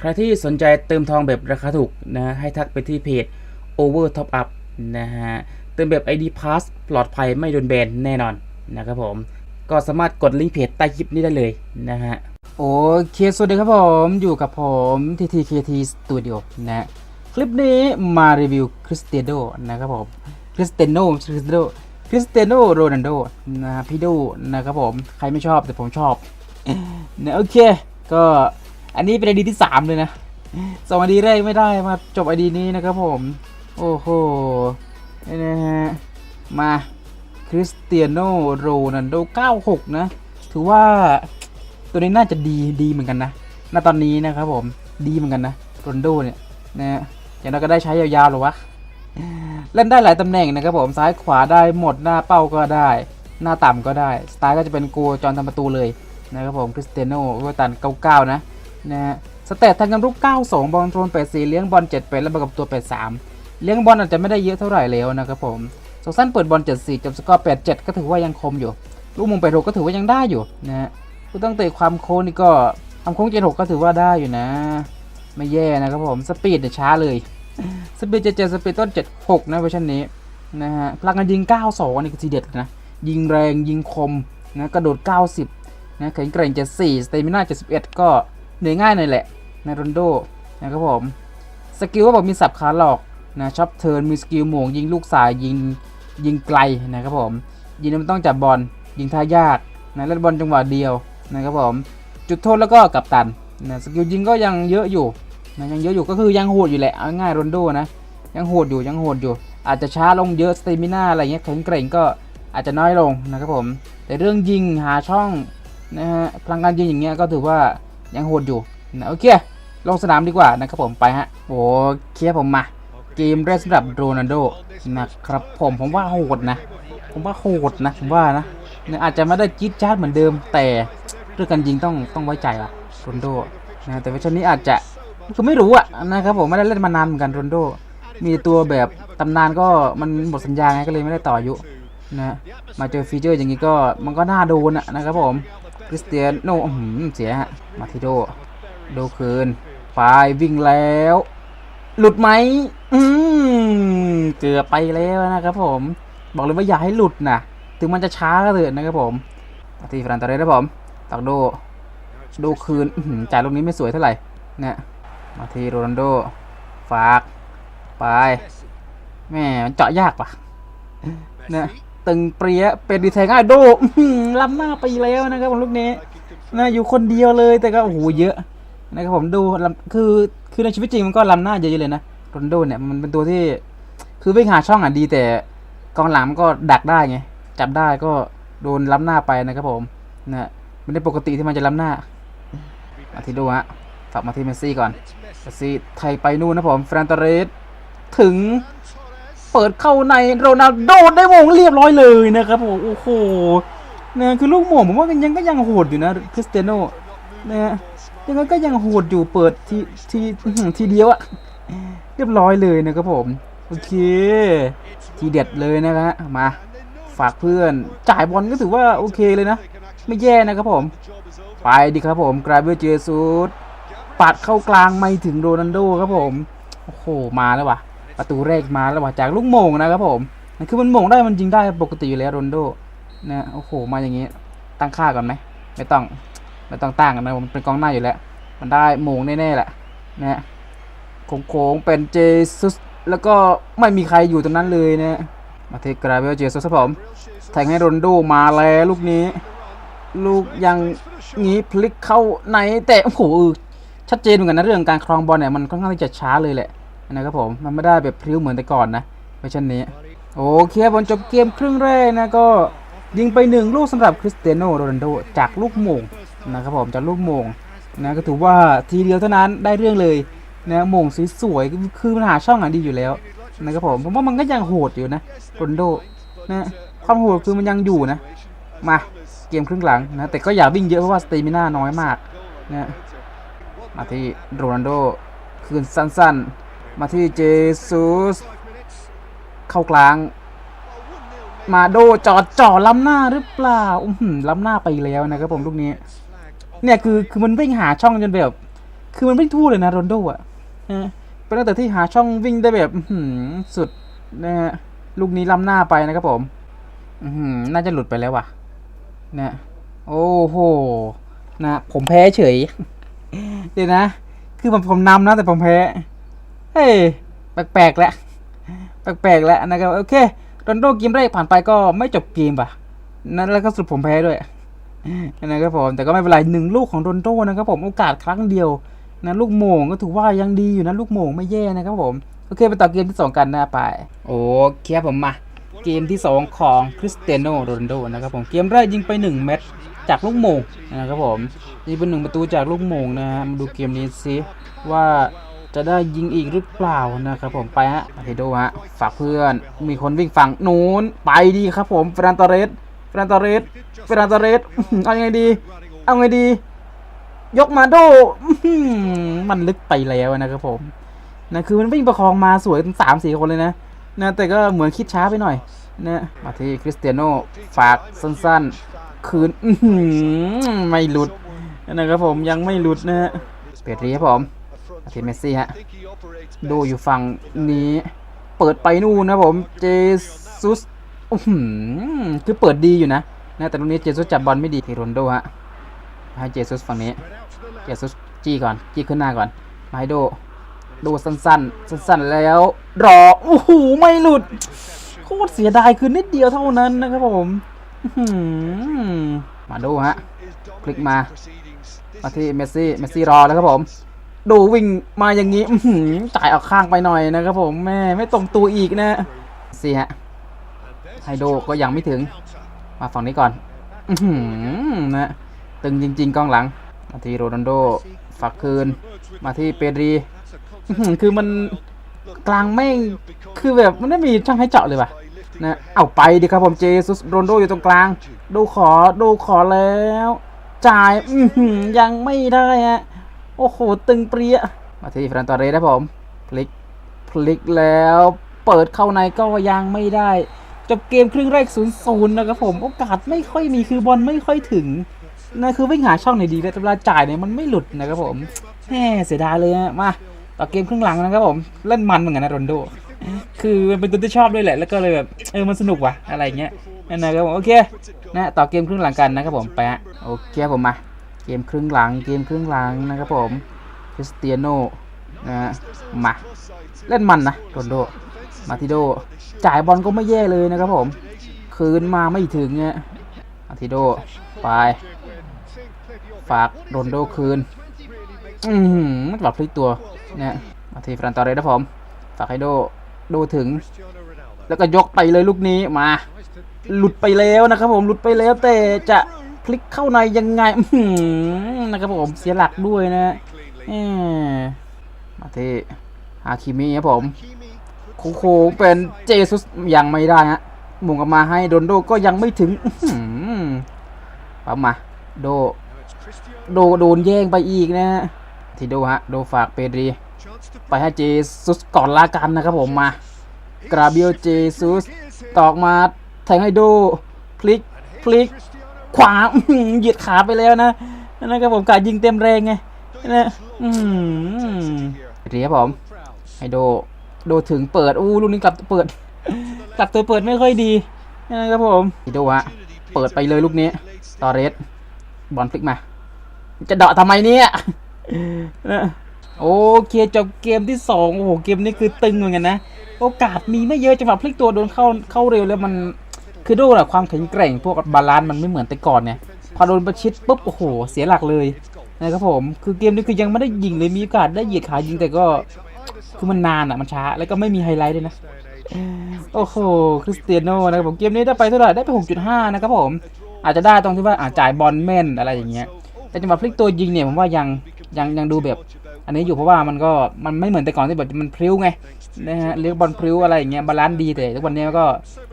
ใครที่สนใจเติมทองแบบราคาถูกนะให้ทักไปที่เพจ Over Top Up นะฮะเติมแบบ ID Pass ปลอดภัยไม่โดนแบนแน่นอนนะครับผม ก็สามารถกดลิงก์เพจใต้คลิปนี้ได้เลยนะฮะโอเคสวัสดีครับผมอยู่กับผม TTKT Studio นะคลิปนี้มารีวิวคริสเตียโนนะครับผมคริสเตียโนคริสเตียโนคริสเตียโนโรนัลโดนะฮะพี่ดูนะครับผม ใครไม่ชอบแต่ผมชอบนะโอเค ก็ อันนี้เป็นไอดีที่3เลยนะสองไอดีแรกไม่ได้มาจบไอดีนี้นะครับผม โอ้โหนี่นะฮะมาคริสเตียโนโรนัลโด 96 นะ ถือว่าตัวนี้น่าจะดีดีเหมือนกันนะณตอนนี้นะครับผมดีเหมือนกันนะโรนโดเนี่ยนะฮะอย่างเราก็ได้ใช้ยาวๆหรอวะเล่นได้หลายตำแหน่งนะครับผมซ้ายขวาได้หมดหน้าเป้าก็ได้ หน้าต่ำก็ได้ สไตล์ก็จะเป็นโกจอนทำประตูเลยนะครับผมคริสเตียโนก็ตัน 99 นะ นะฮะสเตตทางการรุก 92 บอลโทน84 เลี้ยงบอล7เป็นแล้วประกับตัว 83 เลี้ยงบอลอาจจะไม่ได้เยอะเท่าไหร่แล้วนะครับผมสองสั้นเปิดบอล 74จบสกอร์ 87 ก็ถือว่ายังคมอยู่ ลูกมุม86ก็ถือว่ายังได้อยู่นะฮะผู้ตั้งเตะความโค้งนี่ก็ความโค้ง76ก็ถือว่าได้อยู่นะ ไม่แย่นะครับผมสปีดเนี่ยช้าเลยสปีด77สปีดต้น 76 นะเวอร์ชันนี้นะฮะพลังงานยิง 92 นี่คือทีเด็ดนะ ยิงแรงยิงคมนะกระโดด 90นะแข็งแกร่ง 74 สเตมิน่า 71 ก็ เหนื่อยง่ายหน่อยแหละนะโรนโดนะครับผมสกิลก็บอกมีสับขาหลอกนะช็อปเทิร์นมีสกิลหม่งยิงลูกสายยิงยิงไกลนะครับผมยิงมันต้องจับบอลยิงท่ายากนะเล่นบอลจังหวะเดียวนะครับผมจุดโทษแล้วก็กับตันนะสกิลยิงก็ยังเยอะอยู่นะยังเยอะอยู่ก็คือยังโหดอยู่แหละเอาง่ายโรนโดนะยังโหดอยู่ยังโหดอยู่ อาจจะช้าลงเยอะสเตมิน่าอะไรเงี้ยแข็งแกร่งก็อาจจะน้อยลงนะครับผมแต่เรื่องยิงหาช่องนะฮะพลังการยิงอย่างเงี้ยก็ถือว่า ยังโหดอยู่นะโอเค ลงสนามดีกว่านะครับผมไปฮะโอเคผมมา เกมแรกสำหรับโรนัลโดนะครับผมผมว่าโหดนะ ผมว่าโหดนะผมว่านะอาจจะไม่ได้จี๊ดจ๊าดเหมือนเดิมแต่เรื่องการยิงต้องต้องไว้ใจว่ะโรนัลโดนะแต่เวอร์ชันนี้อาจจะคือไม่รู้อะนะครับผมไม่ได้เล่นมานานเหมือนกันโรนัลโด มีตัวแบบตำนานก็มันหมดสัญญาไงก็เลยไม่ได้ต่ออายุนะมาเจอฟีเจอร์อย่างนี้ก็มันก็น่าโดนอะนะครับผม คริสเตียนโนอื้อหือเสียฮะมาทิโดโดคืนไปวิ่งแล้ว หลุดไหมอืมเกือบไปแล้วนะครับผม บอกเลยว่าอย่าให้หลุดนะถึงมันจะช้าก็เถอะนะครับผมมาทีฟรันตอเรสนะผมตักโดโดคืนจ่ายลูกนี้ไม่สวยเท่าไหร่เนี่ยมาทีโรนัลโด ฝาก ไปแม่มันเจาะยากปะเนี่ย ตึงเปรี้ยเป็นดีแทงง่ายโดล้ำหน้าไปแล้วนะครับผมลูกนี้นะอยู่คนเดียวเลยแต่ก็โอ้โหเยอะนะครับผมดูลำคือคือในชีวิตจริงมันก็ล้ำหน้าเยอะเลยนะโรนโดเนี่ยมันเป็นตัวที่คือวิ่งหาช่องอะดีแต่กองหลังมันก็ดักได้ไงจับได้ก็โดนล้ำหน้าไปนะครับผมนะไม่ได้ปกติที่มันจะล้ำหน้ามาที่ดูฮะฝากมาที่เมสซี่ก่อนเมสซี่ไทยไปนู่นนะผมแฟรนตเรสถึง เปิดเข้าในโรนัลโดได้มงเรียบร้อยเลยนะครับผมโอ้โหเนี่ยคือลูกหม่งผมว่ายังก็ยังโหดอยู่นะคริสเตียโนนะฮะยังไงก็ยังโหดอยู่เปิดทีทีทีเดียวอะเรียบร้อยเลยนะครับผมโอเค ทีเด็ดเลยนะฮะมาฝากเพื่อน จ่ายบอลก็ถือว่าโอเคเลยนะ ไม่แย่นะครับผม ไปดีครับผมกราเบเจซูสปัดเข้ากลางไม่ถึงโรนัลโดครับผม โอ้โห มาแล้วว่ะ ประตูแรกมาแล้วว่ะจากลูกโมงนะครับผมมันคือมันโมงได้มันยิงได้ปกติอยู่แล้วโรนโดนะโอ้โหมาอย่างงี้ตั้งค่าก่อนไหมไม่ต้องไม่ต้องตั้งนะผมเป็นกองหน้าอยู่แล้ว มันได้โมงแน่ๆแหละนะฮะโค้งๆเป็นเจซุสแล้วก็ไม่มีใครอยู่ตรงนั้นเลยนะมาเทกราเบลเจซุสครับผมแทงให้โรนโดมาแล้วลูกนี้ ลูกยังงี้พลิกเข้าในแต่โอ้โหชัดเจนเหมือนกันนะเรื่องการครองบอลเนี่ยมันค่อนข้างที่จะช้าเลยแหละ นะครับผมมันไม่ได้แบบพริ้วเหมือนแต่ก่อนนะเวอร์ชันนี้ โอเคบอลจบเกมครึ่งแรกนะก็ยิงไปหนึ่งลูกสำหรับคริสเตียโนโรนัลโดจากลูกโมงนะครับผมจากลูกโมงนะก็ถือว่าทีเดียวเท่านั้นได้เรื่องเลยนะโมงสวยๆคือมันหาช่องอะดีอยู่แล้วนะครับผมผมว่ามันก็ยังโหดอยู่นะโรนโดนะความโหดคือมันยังอยู่นะ มาเกมครึ่งหลังนะแต่ก็อย่าวิ่งเยอะเพราะว่าสเตมิน่าน้อยมากนะมาที่โรนัลโดคืนสั้นๆ มาที่เจซุสเข้ากลาง มาโดจอดจ่อล้ำหน้าหรือเปล่าอื้อหือล้ำหน้าไปแล้วนะครับผมลูกนี้ เนี่ยคือคือมันวิ่งหาช่องจนแบบ คือมันไม่งทั่วเลยนะโรนโดอะนะเป็นตั้งแต่ที่หาช่องวิ่งได้แบบอื้อหือสุดนะฮะลูกนี้ล้ำหน้าไปนะครับผมอือหือน่าจะหลุดไปแล้วว่ะนะโอ้โหนะผมแพ้เฉย เดี๋ยวนะ คือผมผมนำนะแต่ผมแพ้ เฮ้ยแปลกๆแล้วแปลกๆแล้วนะครับโอเคโรนโดเกมแรกผ่านไปก็ไม่จบเกมป่ะนั่นแล้วก็สุดผมแพ้ด้วยนะครับผมแต่ก็ไม่เป็นไรหนึ่งลูกของโรนโดนะครับผมโอกาสครั้งเดียวนะลูกโมงก็ถือว่ายังดีอยู่นะลูกโมงไม่แย่นะครับผมโอเคไปต่อเกมที่สองกันนะไปโอเคครับผมมาเกมที่ 2 ของคริสเตียโนโรนโดนะครับผมเกมแรกยิงไป 1 เม็ดจากลูกโมงนะครับผมยิงไปหนึ่งประตูจากลูกโมงนะฮะมาดูเกมนี้ซิว่า จะได้ยิงอีกหรือเปล่านะครับผมไปฮะอาเทโดฮะฝากเพื่อนมีคนวิ่งฝั่งนู้นไปดีครับผมเฟรนตอเรสเฟรนตอเรสเฟรนตอเรสเอาไงดี เอาไงดี ยกมาโดมันลึกไปแล้วนะครับผมนะคือมันวิ่งประคองมาสวยถึงสามสี่คนเลยนะนะแต่ก็เหมือนคิดช้าไปหน่อยนะมาที่คริสเตียโนฝากสั้นๆ คืนไม่หลุดนะครับผมยังไม่หลุดนะฮะเปิดรีครับผม มาที่เมสซี่ฮะ ดูอยู่ฝั่งนี้ เปิดไปนู่นนะผม เจซุสอื้อหือคือเปิดดีอยู่นะนะแต่ตรงนี้เจซุสจับบอลไม่ดีที่โรนโดฮะ ให้เจซุสฝั่งนี้ เจซุสจี้ก่อน จี้ขึ้นหน้าก่อน มาให้โดดูสั้นๆ สั้นๆ แล้ว รอ โอ้โห ไม่หลุด โคตรเสียดายคือนิดเดียวเท่านั้นนะครับผม มาดูฮะ คลิกมา มาที่เมสซี่ เมสซี่รอแล้วครับผม ดูวิ่งมาอย่างนี้อืจ่ายออกข้างไปหน่อยนะครับผมแม่ไม่ตรงตัวอีกนะเสซี่ฮะไฮโดก็ยังไม่ถึง มาฝั่งนี้ก่อนอืนะตึงจริง ๆกองหลัง มาที่โรนัลโดฝากคืน มาที่เปดรีคือมันกลางไม่งคือแบบมันไม่มีช่างให้เจาะเลยว่ะนะเอาไปดิครับผมเจซุสโรนโดอยู่ตรงกลาง ดูขอดูขอแล้ว จ่ายอืยังไม่ได้ฮะ โอ้โห ตึงเปรี้ย มาที่ฟรันตอเรสนะผม พลิก พลิกแล้ว เปิดเข้าในก็ยังไม่ได้ จบเกมครึ่งแรก0ูนย์นะครับผม โอกาสไม่ค่อยมีคือบอลไม่ค่อยถึงนะคือวิ่งหาช่องไหนดีแต่เวลาจ่ายเนี่ยมันไม่หลุดนะครับผมแหมเสียดายเลยฮะมาต่อเกมครึ่งหลังนะครับผม เล่นมันเหมือนกันนะโรนโด คือมันเป็นตัวที่ชอบด้วยแหละ แล้วก็เลยแบบเออมันสนุกว่ะอะไรเงี้ยนั่นนะครับผมโอเคนะต่อเกมครึ่งหลังกันนะครับผมไปฮะโอเคผมมา เกมครึ่งหลัง เกมครึ่งหลังนะครับผมคริสเตียโนนะมา เล่นมันนะโรนโด มาทิโด จ่ายบอลก็ไม่แย่เลยนะครับผม คืนมาไม่ถึงเนี่ยมาทิโด ไป ฝากโรนโดคืน อือหือมันแบบพลิกตัวเนี่ยมาทีฟรันตอเรสนะผม ฝากให้โด โดถึง แล้วก็ยกไปเลยลูกนี้มา หลุดไปแล้วนะครับผม หลุดไปแล้วแต่จะ ลิกเข้าในยังไงนะครับผมเสียหลักด้วยนะมาที่ฮาคิมิครับผมโค้งๆเป็นเจซุสยังไม่ได้ฮะมุงกลับมาให้โดนโดก็ยังไม่ถึงอื้อหือปั๊มมา โด โดโดนแย่งไปอีกนะฮะที่โดฮะ โดฝากเปดรี ไปให้เจซุสก่อนละกันนะครับผมมากราเบียลเจซุสตอกมาแทงให้โดพลิกพลิก ขวาเหยียดขาไปแล้วนะนะครับผมการยิงเต็มแรงไงนะอืมเรียบผมให้โดโดถึงเปิดอู้ลูกนี้กลับเปิด กลับตัวเปิดไม่ค่อยดีนะครับผมที่โดฮะเปิดไปเลยลูกนี้ตอเรสบอลพลิกมา จะเดาะทำไมเนี่ยโอเคจบเกมที่สองโอ้โหเกมนี้คือตึงเหมือนกันนะ โอกาสมีไม่เยอะจังหวะพลิกตัวโดนเข้าเข้าเร็วแล้วมัน คือดูแหละความแข็งแกร่งพวกบาลานซ์มันไม่เหมือนแต่ก่อนเนี่ยพอโดนประชิดปุ๊บโอ้โห เสียหลักเลยนะครับผมคือเกมนี้คือยังไม่ได้ยิงเลยมีโอกาสได้เหยียดขายิงแต่ก็คือมันนานอะมันช้าแล้วก็ไม่มีไฮไลท์ด้วยนะโอ้โหคริสเตียโนนะครับผมเกมนี้ได้ไปเท่าไหร่ได้ไป6.5นะครับผมอาจจะได้ตรงที่ว่าอาจจ่ายบอลแม่นอะไรอย่างเงี้ยแต่จังหวะพลิกตัวยิงเนี่ยผมว่ายังยังยังดูแบบ อันนี้อยู่เพราะว่ามันก็มันไม่เหมือนแต่ก่อนที่แบบมันพริ้วไงนะฮะเลี้ยงบอลพริ้วอะไรอย่างเงี้ยบาลานซ์ดีแต่ทุกวันนี้ก็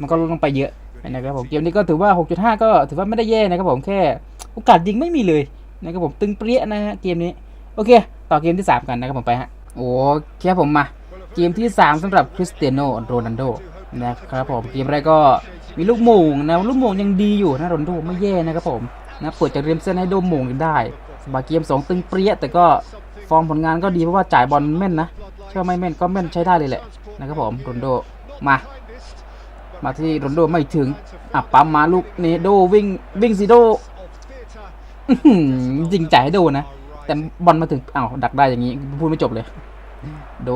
มันก็ลดลงไปเยอะ นะครับผมเกมนี้ก็ถือว่า 6.5 ก็ถือว่าไม่ได้แย่นะครับผมแค่โอกาสยิงไม่มีเลยนะครับผมตึงเปรี้ยนะฮะเกมนี้โอเค ต่อเกมที่ 3 กันนะครับผมไปฮะโอเคครับผมมา เกมที่ 3สำหรับคริสเตียโนโรนัลโดนะครับผมเกมแรกก็มีลูกโมงนะลูกโมงยังดีอยู่นะโรนัลโดไม่แย่นะครับผมนะเปิดจากเรียมเส้นให้โดมโมงได้สบายเกม 2 ตึงเปรี้ยแต่ก็ฟอร์มผลงานก็ดีเพราะว่าจ่ายบอลแม่นนะเชื่อไม่แม่นก็แม่นใช้ได้เลยแหละนะครับผมโรนโดมา มาที่โรนโดไม่ถึงอะปั๊มมาลูกนี้โดวิ่งวิ่งสิโดอื้อหือยิงใจให้โดนะ แต่บอลมาถึงอ้าวดักได้อย่างนี้ พูดไม่จบเลย โด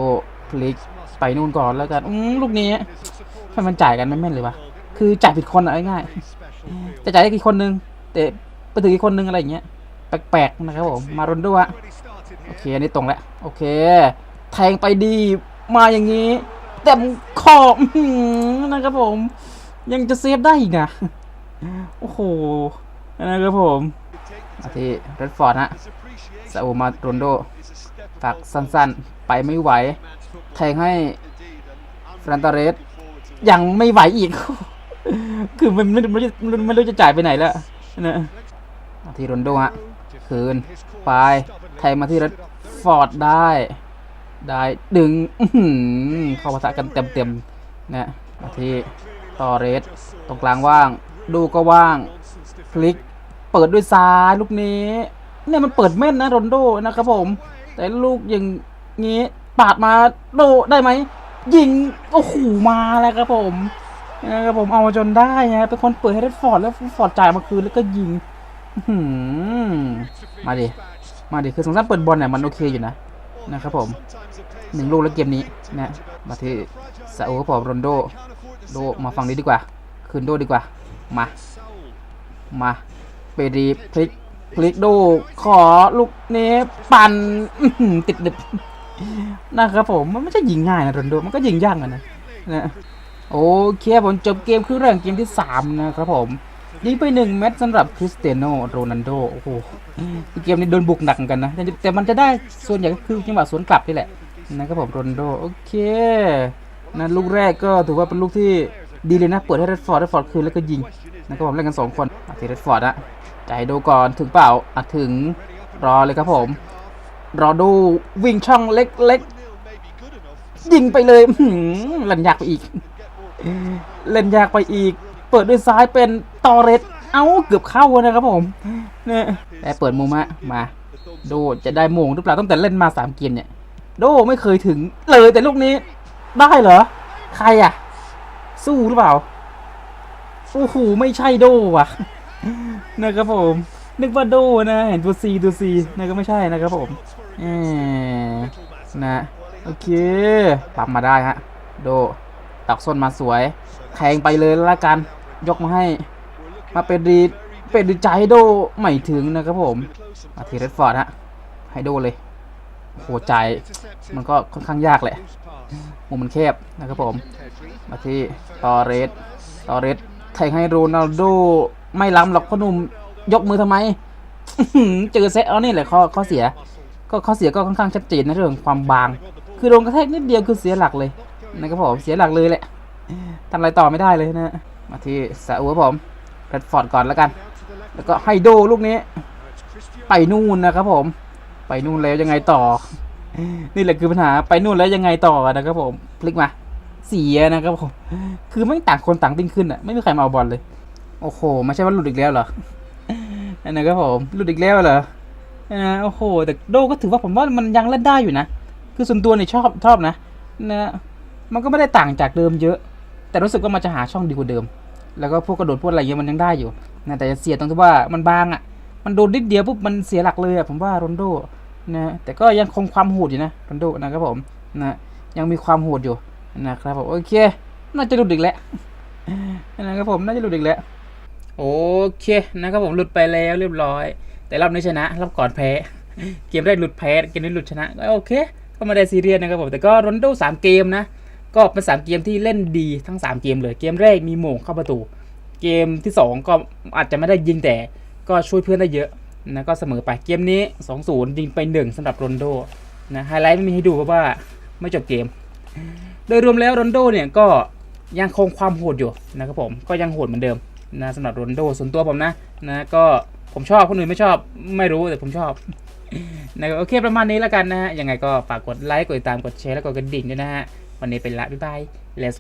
พลิกไปนู่นก่อนแล้วกันลูกนี้ให้มันจ่ายกันไม่แม่นเลยวะคือจ่ายผิดคนอะง่ายจะจ่ายให้อีกคนนึงแต่ไปถึงอีกคนนึงอะไรอย่างเงี้ยแปลกๆนะครับผมมาโรนโดอะโอเคอันนี้ตรงแล้วโอเค แทงไปดีมาอย่างนี้ เต็มขอบอื้อหือนะครับผม ยังจะเซฟได้อีกนะ โอ้โห นะครับผมมาทีเรดฟอร์ดฮะซาอุมาโรนโดตักสั้นๆ ไปไม่ไหว แทงให้ฟรันตาเรส ยังไม่ไหวอีก คือมันไม่ไม่รู้จะไม่รู้จะจ่ายไปไหนแล้วนะมาทีโรนโดฮะ คืน ไป แทงมาที่เรดฟอร์ดได้ ได้ดึงเข้าปะทะกันเต็มๆนะมาที่ตอเรสตรงกลางว่าง ดูก็ว่างพลิกเปิดด้วยซ้ายลูกนี้เนี่ยมันเปิดแม่นนะโรนโดนะครับผม แต่ลูกอย่างงี้ปาดมาโดได้ไหมยิงโอ้โหมาแล้วครับผมนะครับผมเอามาจนได้ฮะเป็นคนเปิดให้เรดฟอร์ดแล้วฟอร์ดจ่ายมาคืนแล้วก็ยิงมาดิมาดิคือสงสารเปิดบอลเนี่ยมันโอเคอยู่นะ นะครับผมหนึ่งลูกแล้วเกมนี้นะมาที่ซาอุครับผมโรนโดโดมาฝั่งนี้ดีกว่า คืนโดดีกว่า มา มาเปรีพลิกพลิกโดขอลูกนี้ปั่นติดดึบนะครับผมมันไม่ใช่ยิงง่ายนะโรนโดมันก็ยิงยากอะนะนะโอเคผมจบเกมคือเรึ่องเกมที่ 3 นะครับผม ยิงไปหนึ่งแมตช์สำหรับคริสเตียโนโรนัลโดโอ้โหเกมนี้โดนบุกหนักเหมือนกันนะแต่แต่มันจะได้ส่วนใหญ่ก็คือจังหวะสวนกลับนี่แหละนะครับผมโรนัลโดโอเคนะลูกแรกก็ถือว่าเป็นลูกที่ดีเลยนะ เปิดให้เรดฟอร์ดเรดฟอร์ดคืนแล้วก็ยิงนะครับผมเล่นกัน 2 คนอาทีเรดฟอร์ดอะจ่ายดูก่อนถึงเปล่าอะถึงรอเลยครับผม รอดูวิ่งช่องเล็กๆ ยิงไปเลยหือเล่นยากไปอีก เล่นยากไปอีก เปิดด้วยซ้ายเป็น ตอเรสเอ้าเกือบเข้านะครับผมเนี่ยแต่เปิดมุมอะมา โดจะได้มงหรือเปล่าตั้งแต่เล่นมาสามเกมเนี่ย โดไม่เคยถึงเลยแต่ลูกนี้ได้เหรอ ใครอะสู้หรือเปล่าโอ้โหไม่ใช่โดว่ะนะครับผม นึกว่าโดนะ เห็นตัวซีตัวซีนะก็ไม่ใช่นะครับผมเออนะโอเคปรับมาได้ฮะ โดตักส้นมาสวยแทงไปเลยละกัน ยกมาให้ มาเป็นดีเป็นดีใจให้โดไม่ถึงนะครับผมมาทีเรดฟอร์ดฮะให้โดเลยโหใจมันก็ค่อนข้างยากแหละมุมมันแคบนะครับผม มาที่ตอเรสตอเรสแทงให้โรนัลโดไม่ล้ำหรอกพ่อหนุ่มยกมือทำไมเจอเซตเอานี่แหละข้อข้อเสีย ก็ข้อเสียก็ค่อนข้างชัดเจนนะเรื่องความบาง คือโดนกระแทกนิดเดียวคือเสียหลักเลยนะครับผมเสียหลักเลยแหละทำอะไรต่อไม่ได้เลยนะ มาที่ซาอุครับผม แรดฟอร์ดก่อนแล้วกัน แล้วก็ให้โดลูกนี้ ไปนู่นนะครับผม ไปนู่นแล้วยังไงต่อ นี่แหละคือปัญหาไปนู่นแล้วยังไงต่อนะครับผมพลิกมา เสียนะครับผม คือไม่ต่างคนต่างติ้งขึ้นอะไม่มีใครมาเอาบอลเลย โอ้โหไม่ใช่ว่าหลุดอีกแล้วเหรอนั่นนะครับผมหลุดอีกแล้วเหรอนะโอ้โหแต่โดก็ถือว่าผมว่ามันยังเล่นได้อยู่นะคือส่วนตัวเนี่ยชอบชอบนะนะมันก็ไม่ได้ต่างจากเดิมเยอะ แต่รู้สึกว่ามันจะหาช่องดีกว่าเดิม แล้วก็พวกกระโดดพวกอะไรเงี้ยมันยังได้อยู่นะแต่จะเสียตรงที่ว่ามันบางอะ มันโดนนิดเดียวปุ๊บมันเสียหลักเลยอะผมว่าโรนโดนะแต่ก็ยังคงความโหดอยู่นะโรนโดนะครับผมนะยังมีความโหดอยู่นะครับผมโอเค น่าจะหลุดอีกแล้วนะครับผมน่าจะหลุดอีกแล้วโอเคนะครับผมหลุดไปแล้วเรียบร้อย แต่รอบนี้ชนะรอบก่อนแพ้เกมแรกหลุดแพ้เกมนี้หลุดชนะก็โอเค ก็ไม่ได้ซีเรียสนะครับผมแต่ก็โรนโดสามเกมนะ ก็เป็นสามเกมที่เล่นดีทั้งสามเกมเลยเกมแรกมีโมงเข้าประตู เกมที่สองก็อาจจะไม่ได้ยิงแต่ก็ช่วยเพื่อนได้เยอะนะก็เสมอไปเกมนี้ 2-0 ยิงไปหนึ่งสำหรับโรนโดนะไฮไลท์ไม่มีให้ดูเพราะว่าไม่จบเกม โดยรวมแล้วโรนโดเนี่ยก็ยังคงความโหดอยู่นะครับผมก็ยังโหดเหมือนเดิมนะสำหรับโรนโดส่วนตัวผมนะนะก็ผมชอบคนอื่นไม่ชอบไม่รู้แต่ผมชอบนะโอเคประมาณนี้แล้วกันนะฮะยังไงก็ฝากกดไลค์กดติดตามกดแชร์และกดกระดิ่งด้วยนะฮะ วันนี้เป็นละบ๊ายบาย let's